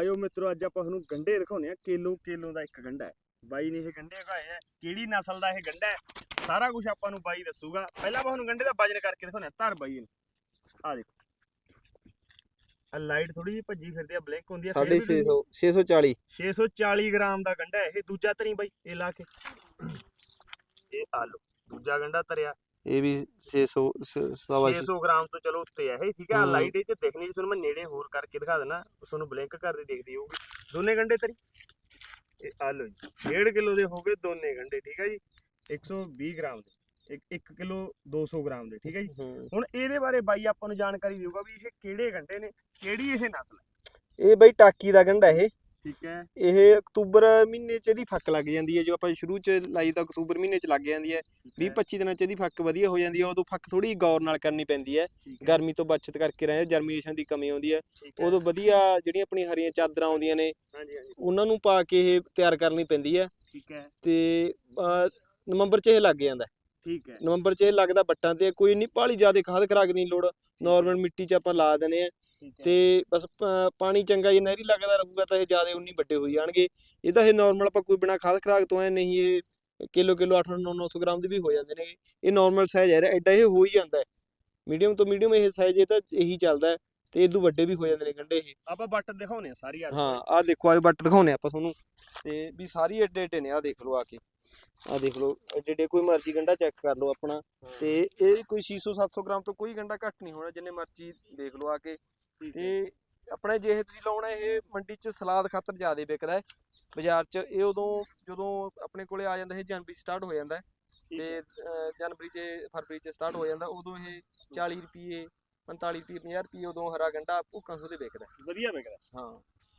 ਆਇਓ ਮਿੱਤਰੋ ਅੱਜ ਆਪਾਂ ਤੁਹਾਨੂੰ ਗੰਡੇ ਦਿਖਾਉਨੇ ਆ ਕੇਲੋ ਕੇਲੋ ਦਾ ਇੱਕ ਗੰਡਾ ਹੈ। ਬਾਈ ਨੇ ਇਹ ਗੰਡੇ ਉਗਾਏ ਆ ਕਿਹੜੀ ਨਸਲ ਦਾ ਇਹ ਗੰਡਾ ਹੈ? ਸਾਰਾ ਕੁਝ ਆਪਾਂ ਨੂੰ ਬਾਈ ਦੱਸੂਗਾ। ਪਹਿਲਾਂ ਆਪਾਂ ਤੁਹਾਨੂੰ ਗੰਡੇ ਦਾ ਵਜਨ ਕਰਕੇ ਦਿਖਾਉਨੇ ਆ ਧਰ ਬਾਈ ਨੂੰ ਆ ਦੇਖੋ। ਆ ਲਾਈਟ ਥੋੜੀ ਜਿਹੀ ਭੱਜੀ ਫਿਰਦੀ ਆ ਬਲੈਂਕ ਹੁੰਦੀ ਆ ਫਿਰ ਵੀ 650 640 640 ਗ੍ਰਾਮ ਦਾ ਗੰਡਾ ਇਹ ਦੂਜਾ ਧਰੀ ਬਾਈ ਇਹ ਲਾ ਕੇ। ਇਹ ਆ ਦੂਜਾ ਗੰਡਾ ਧਰਿਆ। ਇਹ ਵੀ 600 ਸਵਾ 600 ਗ੍ਰਾਮ ਤੋਂ ਚਲੋ ਉੱਤੇ ਹੈ ਇਹ ਠੀਕ ਹਮ। ਲਾਈਟ ਇਹ ਚ ਦਿਖਣੀ ਜੀ ਤੁਹਾਨੂੰ ਮੈਂ ਨੇੜੇ ਹੋਰ ਕਰਕੇ ਦਿਖਾ ਦੇਣਾ। ਤੁਹਾਨੂੰ ਬਲਿੰਕ ਕਰਦੀ ਦਿਖਦੀ ਹੋਊਗੀ। ਦੋਨੇ ਗੰਡੇ ਤਰੀ? ਇਹ ਆ ਲਓ ਜੀ 1.5 ਕਿਲੋ ਦੇ ਹੋ ਗਏ ਦੋਨੇ ਗੰਡੇ ਠੀਕ ਹੈ ਜੀ? 120 ਗ੍ਰਾਮ ਦੇ 1 ਕਿਲੋ 200 ਗ੍ਰਾਮ ਦੇ ਠੀਕ ਹੈ ਜੀ? ਹੁਣ ਇਹਦੇ ਬਾਰੇ ਬਾਈ ਆਪਾਂ ਨੂੰ ਜਾਣਕਾਰੀ ਦੇਊਗਾ ਵੀ ਇਹ ਕਿਹੜੇ ਗੰਡੇ ਨੇ ਕਿਹੜੀ ਇਹ ਨਸਲ ਹੈ? ਇਹ ਬਈ ਟਾਕੀ ਦਾ ਗੰਢਾ ਇਹ। ਠੀਕ ਹੈ। ਇਹ ਅਕਤੂਬਰ ਮਹੀਨੇ ਚ ਇਹਦੀ ਫੱਕ ਲੱਗ ਜਾਂਦੀ ਹੈ ਜੋ ਆਪਾਂ ਸ਼ੁਰੂ ਚ ਲਾਈ ਤਾਂ ਅਕਤੂਬਰ ਮਹੀਨੇ ਚ ਲੱਗ ਜਾਂਦੀ ਹੈ। 20 25 ਦਿਨਾਂ ਚ ਇਹਦੀ ਫੱਕ ਵਧੀਆ ਹੋ ਜਾਂਦੀ ਹੈ ਉਦੋਂ ਫੱਕ ਥੋੜੀ ਗੌਰ ਨਾਲ ਕਰਨੀ ਪੈਂਦੀ ਹੈ। ਗਰਮੀ ਤੋਂ ਬਚਤ ਕਰਕੇ ਰਹੇ ਜਰਮੀਨੇਸ਼ਨ ਦੀ ਕਮੀ ਆਉਂਦੀ ਹੈ। ਉਦੋਂ ਵਧੀਆ ਜਿਹੜੀਆਂ ਆਪਣੀਆਂ ਹਰੀਆਂ ਚਾਦਰਾਂ ਆਉਂਦੀਆਂ ਨੇ ਹਾਂਜੀ ਹਾਂਜੀ। ਉਹਨਾਂ ਨੂੰ ਪਾ ਕੇ ਇਹ ਤਿਆਰ ਕਰਨੀ ਪੈਂਦੀ ਹੈ। ਠੀਕ ਹੈ। ਤੇ ਨਵੰਬਰ ਚ ਇਹ ਲੱਗ ਜਾਂਦਾ। ਠੀਕ ਹੈ। ਨਵੰਬਰ ਚ ਇਹ ਲੱਗਦਾ ਬੱਟਾਂ ਤੇ ਕੋਈ ਨਹੀਂ ਪਾਲੀ ਜ਼ਿਆਦਾ ਖਾਦ ਖਰਾਕ ਦੀ ਲੋੜ ਨਾਰਮਲ ਮਿੱਟੀ ਚ ਆਪਾਂ ਲਾ ਦਿੰਦੇ ਆ ਤੇ ਬਸ ਪਾਣੀ ਚੰਗਾ ਜੇ ਨਹਿਰੀ ਲੱਗਦਾ ਰਹੂਗਾ ਤਾਂ ਇਹ ਜ਼ਿਆਦਾ ਉਨੀ ਵੱਡੇ ਹੋਈ ਜਾਣਗੇ। ਇਹ ਤਾਂ ਇਹ ਨਾਰਮਲ ਆਪਾਂ ਕੋਈ ਬਿਨਾ ਖਾਦ ਖਰਾਕ ਤੋਂ ਐ ਨਹੀਂ ਇਹ ਕਿਲੋ ਕਿਲੋ 8 9 900 ਗ੍ਰਾਮ ਦੇ ਵੀ ਹੋ ਜਾਂਦੇ ਨੇ। ਇਹ ਨਾਰਮਲ ਸਾਈਜ਼ ਹੈ ਐਡਾ ਇਹ ਹੋ ਹੀ ਜਾਂਦਾ ਹੈ। ਮੀਡੀਅਮ ਤੋਂ ਮੀਡੀਅਮ ਇਹ ਸਾਈਜ਼ ਇਹ ਤਾਂ ਇਹੀ ਚੱਲਦਾ ਹੈ। ਤੇ ਇਦੋਂ ਵੱਡੇ ਵੀ ਹੋ ਜਾਂਦੇ ਨੇ ਗੰਢੇ ਇਹ। ਆਪਾਂ ਬੱਟ ਦਿਖਾਉਨੇ ਆ ਸਾਰੀ ਆ ਹਾਂ ਆਹ ਦੇਖੋ ਆਹ ਬੱਟ ਦਿਖਾਉਨੇ ਆਪਾਂ ਤੁਹਾਨੂੰ। ਤੇ ਵੀ ਸਾਰੀ ਏਡੇ ਏਡੇ ਨੇ ਆਹ ਦੇਖ ਲਓ ਆ ਕੇ। ਆਹ ਦੇਖ ਲਓ ਏਡੇ ਏਡੇ ਕੋਈ ਮਰਜ਼ੀ ਗੰਢਾ ਚੈੱਕ ਕਰ ਲਓ ਆਪਣਾ। ਤੇ ਇਹ ਕੋਈ 600 700 ਗ੍ਰਾਮ ਤੋਂ ਕੋਈ ਗੰਢਾ ਘੱਟ ਨਹੀਂ ਹੋਣਾ ਜਿੰਨੇ ਮਰਜ਼ੀ ਦੇਖ ਲਓ ਆ ਕੇ। ਤੇ ਆਪਣੇ ਜੇ ਇਹ ਤੁਸੀਂ ਲਾਉਣਾ ਇਹ ਮੰਡੀ 'ਚ ਸਲਾਦ ਖਾਤਰ ਜ਼ਿਆਦਾ ਵਿਕਦਾ ਹੈ। ਬਾਜ਼ਾਰ 'ਚ ਇਹ ਉਦੋਂ ਜਦੋਂ ਆਪਣੇ ਕੋਲੇ ਆ ਜਾਂਦਾ ਇਹ ਜਨਵਰੀ ਸਟਾਰਟ ਹੋ ਜਾਂਦਾ ਹੈ। ਤੇ ਜਨਵਰੀ 'ਚ ਫਰਵਰੀ 'ਚ ਸਟਾਰਟ ਹੋ ਜਾਂਦਾ ਉਦੋਂ ਇਹ 40 ਰੁਪਏ 45 ਰੁਪਏ 50 ਰੁਪਏ ਉਦੋਂ ਹਰਾ ਗੰਢਾ ਭੁੱਖਾਂ ਸੋ ਦੇ ਵਿਕਦਾ। ਵਧੀਆ ਵਿਕਦਾ। ਹਾਂ।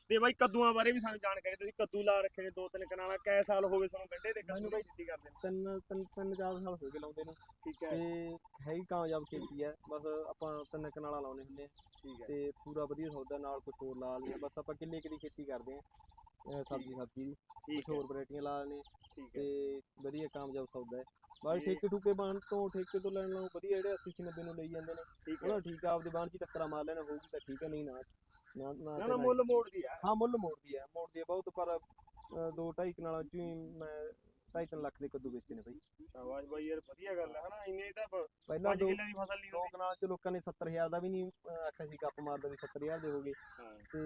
ਤੇ ਬਾਈ ਕੱਦੂਆਂ ਬਾਰੇ ਵੀ ਸਾਨੂੰ ਜਾਣਕਾਰੀ ਤੁਸੀਂ ਕੱਦੂ ਲਾ ਰੱਖੇ ਨੇ ਦੋ ਤਿੰਨ ਕਨਾਲਾਂ ਕੈ ਸਾਲ ਹੋ ਗਏ ਤੁਹਾਨੂੰ ਗੰਡੇ ਦੇ ਕੱਦੂ ਬਾਈ ਦਿੱਤੀ ਕਰਦੇ ਨੇ? ਤਿੰਨ ਤਿੰਨ ਤਿੰਨ ਚਾਰ ਸਾਲ ਹੋ ਗਏ ਲਾਉਂਦੇ ਨੂੰ। ਠੀਕ ਹੈ। ਤੇ ਹੈ ਹੀ ਕਾਮਯਾਬ ਖੇਤੀ ਹੈ। ਬਸ ਆਪਾਂ ਤਿੰਨ ਕਨਾਲਾਂ ਲਾਉਣੇ ਹੁੰਦੇ ਆ। ਠੀਕ ਹੈ। ਤੇ ਪੂਰਾ ਵਧੀਆ ਸੌਦਾ ਨਾਲ ਕੁਝ ਹੋਰ ਲਾ ਲਈਏ। ਬਸ ਆਪਾਂ ਕਿੱਲੇ ਕੁ ਦੀ ਖੇਤੀ ਕਰਦੇ ਆ। ਸਬਜ਼ੀ ਸਬਜ਼ੀ ਦੀ ਕੁਝ ਹੋਰ ਵੈਰਾਈਟੀਆਂ ਲਾ ਲੈਣੇ ਠੀਕ ਹੈ। ਤੇ ਵਧੀਆ ਕਾਮਯਾਬ ਸੌਦਾ ਹੈ। ਬਾਕੀ ਠੇਕੇ। ਠੁਕੇ ਬਾਣ ਤੋਂ ਠੇਕੇ ਤੋਂ ਲੈਣ ਨਾਲੋਂ ਵਧੀਆ ਜਿਹੜੇ 80 90 ਨੂੰ ਲਈ ਜਾਂਦੇ ਨੇ ਠੀਕ ਹੈ। ਉਹਨਾਂ ਠੀਕ ਆ ਆਪਦੇ ਬਾਣ ਚ ਹੀ ਟੱਕਰਾਂ ਮਾਰ ਲੈਣਾ ਹੋਊਗੀ ਤਾਂ ਠੀਕ ਹੈ ਨਹੀਂ ਨਾ ਨਾ ਨਾ ਨਾ ਤੇ ਨਾ ਨਾ- ਮੁੱਲ ਮੋੜਦੀ ਆ। ਹਾਂ ਮੁੱਲ ਮੋੜਦੀ ਹੈ ਮੋੜਦੀ ਹੈ ਬਹੁਤ ਪਰ ਦੋ ਢਾਈ ਕਨਾਲਾਂ ਚ ਹੀ ਮੈਂ ਢਾਈ ਤਿੰਨ ਲੱਖ ਦੇ ਕੱਦੂ ਵੇਚੇ ਨੇ ਬਈ। ਸ਼ਾਬਾਸ਼ ਬਾਈ ਯਾਰ ਵਧੀਆ ਗੱਲ ਹੈ ਹਨਾ ਇੰਨੇ ਤਾਂ ਪਹਿਲਾਂ ਦੋ ਕਿੱਲੇ ਦੀ ਫਸਲ ਨਹੀਂ ਹੁੰਦੀ। ਕਨਾਲ ਚ ਲੋਕਾਂ ਨੇ 70000 ਦਾ ਵੀ ਨਹੀਂ ਆਖਿਆ ਸੀ ਕੱਪ ਮਾਰਦਾ ਵੀ 70000 ਦੇ ਹੋ ਗਏ। ਹਾਂ। ਤੇ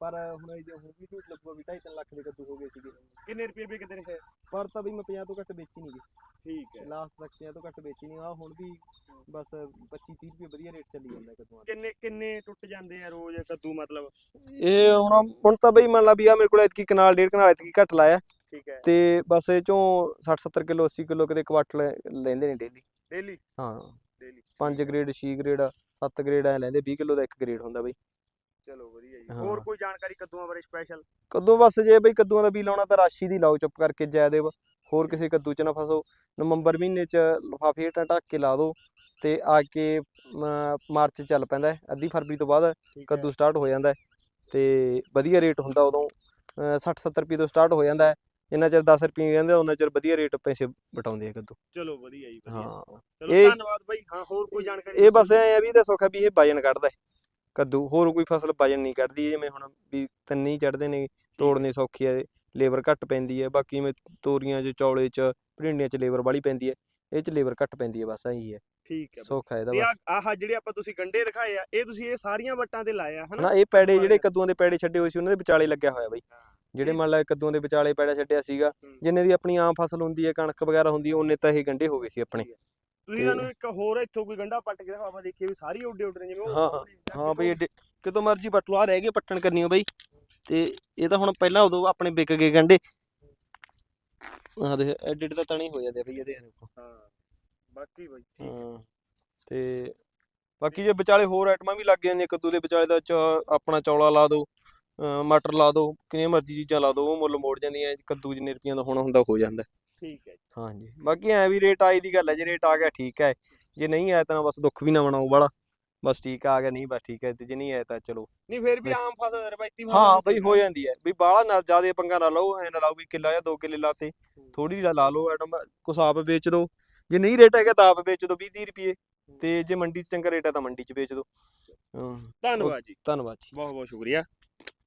ਪਰ ਹੁਣ ਇਹ ਜੋ ਹੋ ਗਈ ਝੂਠ ਲੱਗੂਗਾ ਵੀ 2.5 ਲੱਖ ਦੇ ਕੱਦੂ ਹੋ ਗਏ ਸੀਗੇ। ਕਿੰਨੇ ਰੁਪਏ ਵਿਕਦੇ ਨੇ? ਪਰ ਤਾਂ ਵੀ ਮੈਂ 50 ਤੋਂ ਘੱਟ ਵੇਚੀ ਨਹੀਂ ਗਈ ਠੀਕ ਹੈ। ਲਾਸਟ ਤੱਕ 50 ਤੋਂ ਘੱਟ ਵੇਚੀ ਨਹੀਂ ਆ ਹੁਣ ਵੀ ਬਸ 25 30 ਰੁਪਏ ਵਧੀਆ ਰੇਟ ਚੱਲੀ ਜਾਂਦਾ ਕੱਦੂਆਂ ਦਾ। ਕਿੰਨੇ ਕਿੰਨੇ ਟੁੱਟ ਜਾਂਦੇ ਆ ਰੋਜ਼ ਕੱਦੂ ਮਤਲਬ? ਇਹ ਹੁਣ ਹੁਣ ਤਾਂ ਬਈ ਮੰਨ ਲਾ ਵੀ ਆ ਮੇਰੇ ਕੋਲ ਇਤਕੀ ਕਨਾਲ ਡੇਢ ਕਨਾਲ ਇਤਕੀ ਘੱਟ ਲਾਇਆ। ਠੀਕ ਹੈ। ਤੇ ਬਸ ਇਹ ਚੋਂ 60 70 ਕਿਲੋ 80 ਕਿਲੋ ਕਿਤੇ ਕੁਆਟਲ ਲੈਂਦੇ ਨੇ ਡੇਲੀ ਡੇਲੀ ਹਾਂ। ਡੇਲੀ 5 ਗ੍ਰੇਡ 6 ਗ੍ਰੇਡ 7 ਗ੍ਰੇਡ ਐ ਲੈਂਦੇ 20 ਕਿਲੋ ਦਾ ਇੱਕ ਗ੍ਰੇਡ ਹੁੰਦਾ ਬਈ। ਚਲੋ ਵਧੀਆ ਜੀ। ਹੋਰ ਕੋਈ ਜਾਣਕਾਰੀ ਕੱਦੂਆਂ ਬਾਰੇ ਸਪੈਸ਼ਲ ਕੱਦੂ ਬਸ ਜੇ ਬਈ ਕੱਦੂਆਂ ਦਾ ਬੀ ਲਾਉਣਾ ਤਾਂ ਰਾਸ਼ੀ ਦੀ ਲਾਓ ਚੁੱਪ ਕਰਕੇ ਜੈਦੇਵ। ਹੋਰ ਕਿਸੇ ਕੱਦੂ ਚ ਨਾ ਫਸੋ। ਨਵੰਬਰ ਮਹੀਨੇ ਚ ਲਫਾਫੇ ਹੇਠਾਂ ਢੱਕ ਕੇ ਲਾ ਦਿਓ ਤੇ ਆ ਕੇ ਮਾਰਚ ਚੱਲ ਪੈਂਦਾ। ਅੱਧੀ ਫਰਵਰੀ ਤੋਂ ਬਾਅਦ ਕੱਦੂ ਸਟਾਰਟ ਹੋ ਜਾਂਦਾ। ਤੇ ਵਧੀਆ ਰੇਟ ਹੁੰਦਾ ਉਦੋਂ 60 70 ਰੁਪਏ ਤੋਂ ਸਟਾਰਟ ਹੋ ਜਾਂਦਾ। ਹੈ ਜਿੰਨਾ ਚਿਰ 10 ਰੁਪਏ ਕਹਿੰਦੇ ਉਹਨਾਂ ਚਿਰ ਵਧੀਆ ਰੇਟ ਪੈਸੇ ਬਟਾਉਂਦੇ ਆ ਕੱਦੂ। ਚਲੋ ਵਧੀਆ ਜੀ ਵਧੀਆ। ਹਾਂ। ਚਲੋ ਇਹ- ਧੰਨਵਾਦ ਬਾਈ। ਹਾਂ ਹੋਰ ਕੋਈ ਜਾਣਕਾਰੀ ਇਹ ਬਸ ਐ ਆ ਵੀ ਇਹਦਾ ਸੁੱਖ ਵੀ ਇਹ ਵਜਨ ਕੱਢਦਾ ਹੈ। ਕੱਦੂ ਹੋਰ ਕੋਈ ਫਸਲ ਵਜਨ ਨਹੀਂ ਕੱਢਦੀ ਜਿਵੇਂ ਹੁਣ ਵੀ ਤੰਨੀ ਚੜਦੇ ਨੇ ਤੋੜਨੇ ਸੌਖੀ ਹੈ ਲੇਬਰ ਘੱਟ ਪੈਂਦੀ ਹੈ ਬਾਕੀ ਜਿਵੇਂ ਤੋਰੀਆਂ 'ਚ ਚੌਲੇ 'ਚ ਭਿੰਡੀਆਂ 'ਚ ਲੇਬਰ ਵਾਲੀ ਪੈਂਦੀ ਹੈ ਇਹ 'ਚ ਲੇਬਰ ਘੱਟ ਪੈਂਦੀ ਹੈ ਬਸ ਇਹੀ ਹੈ ਠੀਕ ਹੈ ਬਾਈ। ਸੁੱਖ ਹੈ ਇਹਦਾ ਤੇ ਬਸ। ਆਹ ਆਹ ਜਿਹੜੇ ਆਪਾਂ ਤੁਸੀਂ ਗੰਡੇ ਦਿਖਾਏ ਆ ਇਹ ਤੁਸੀਂ ਇਹ ਸਾਰੀਆਂ ਵੱਟਾਂ ਤੇ ਲਾਇਆ ਹਨਾ? ਇਹ ਪੈੜੇ ਜਿਹੜੇ ਕੱਦੂਆਂ ਦੇ ਪੈੜੇ ਛੱਡੇ ਹੋਏ ਸੀ ਉਹਨਾਂ ਦੇ ਵਿਚਾਲੇ ਲੱਗਿਆ ਹੋਇਆ ਬਈ। ਜਿਹੜੇ ਮੰਨ ਲਾ ਕੱਦੂਆਂ ਦੇ ਵਿਚਾਲੇ ਪੈੜਾ ਛੱਡਿਆ ਸੀਗਾ ਹੂੰ। ਜਿੰਨੇ ਦੀ ਆਪਣੀ ਆਮ ਫਸਲ ਹੁੰਦੀ ਹੈ ਕਣਕ ਵਗੈਰਾ ਹੁੰਦੀ ਹੈ ਉਹਨੇ ਤਾਂ ਇਹ ਗੰਡੇ ਹੋ ਗਏ ਸੀ ਆਪਣੇ। ਤੁਸੀਂ ਸਾਨੂੰ ਇੱਕ ਹੋਰ ਇੱਥੋਂ ਕੋਈ ਗੰਡਾ ਪੱਟ ਕੇ ਆਪਾਂ ਦੇਖੀਏ ਵੀ ਸਾਰੀ ਉੱਡੇ ਉੱਡ ਜਿਵੇਂ ਉਹ ਹਾਂ, ਹਾਂ ਬਈ ਕਿਤੋਂ- ਮਰਜ਼ੀ ਪੱਟ ਆ ਰਹਿ ਗਏ ਪੱਟਣ ਕਰਨੀ ਬਈ। ਤੇ ਇਹ ਤਾਂ ਹੁਣ ਪਹਿਲਾਂ ਉਦੋਂ ਆਪਣੇ ਵਿਕ ਗਏ ਗੰਡੇ ਆਹ ਦੇਖ ਐਡੇ ਐਡੇ ਤਾਂ ਤਣੀ ਹੋ ਜਾਂਦੇ ਬਈ ਇਹਦੇ ਦੇਖੋ ਹਾਂ ਬਾਕੀ ਬਾਈ ਠੀਕ ਹੈ। ਹਾਂ ਤੇ ਬਾਕੀ ਜੇ ਵਿਚਾਲੇ ਹੋਰ ਆਈਟਮਾਂ ਵੀ ਲੱਗ ਜਾਂਦੀਆਂ ਕੱਦੂ ਦੇ ਵਿਚਾਲੇ ਦਾ ਆਪਣਾ ਚੌਲਾ ਲਾ ਦਿਓ। ਅਹ ਮਟਰ ਲਾ ਦਿਓ ਕਿੰਨੀਆਂ ਮਰਜ਼ੀ ਚੀਜ਼ਾਂ ਲਾ ਦਿਓ ਉਹ ਮੁੱਲ ਮੋੜ ਜਾਂਦੀਆਂ ਕੱਦੂ ਜਿੰਨੇ ਰੁਪਈਆਂ ਦਾ ਹੋਣਾ ਹੁੰਦਾ ਹੋ ਜਾਂਦਾ। ਠੀਕ ਹੈ ਜੀ। ਹਾਂਜੀ ਬਾਕੀ ਐ ਵੀ ਰੇਟ ਆਈ ਦੀ ਗੱਲ ਹੈ ਜੇ ਰੇਟ ਆ ਗਿਆ ਠੀਕ ਹੈ। ਜੇ ਨਹੀਂ ਆਇਆ ਤਾਂ ਬਸ ਦੁੱਖ ਵੀ ਨਾ ਮਨਾਓ ਵਾਲਾ। ਬਸ ਠੀਕ ਆ ਗਿਆ ਨਹੀਂ ਬਸ ਠੀਕ ਹੈ ਤੇ ਜੇ ਨਹੀਂ ਆਇਆ ਤਾਂ ਚਲੋ। ਨਹੀਂ ਫਿਰ ਵੀ। ਆਮ ਫਸਲ ਰਵਾਇਤੀ ਹਾਂ ਬਈ ਹੋ। ਜਾਂਦੀ ਹੈ। ਵੀ ਬਾਹਲਾ ਨਾ ਜਿਆਦੇ ਪੰਗਾ ਨਾ ਲਓ ਐ ਨਾ ਲਾਓ ਵੀ ਕਿੱਲਾ ਜਾਂ 2 ਕਿੱਲੇ ਲਾਤੇ। ਥੋੜੀ ਲਾ ਲਓ ਐਟਮ ਕੁਛ ਆਪ ਵੇਚ ਦਿਓ ਜੇ ਨਹੀਂ ਰੇਟ ਹੈਗਾ ਤਾਂ ਆਪ ਵੇਚ ਦਿਓ 20 30 ਰੁਪਏ ਤੇ ਜੇ ਮੰਡੀ 'ਚ ਚੰਗਾ ਰੇਟ ਹੈ ਤਾਂ ਮੰਡੀ 'ਚ ਵੇਚ ਦਿਓ ਧੰਨਵਾਦ ਜੀ। ਧੰਨਵਾਦ ਜੀ। ਬਹੁਤ ਬਹੁਤ ਸ਼ੁਕਰੀਆ।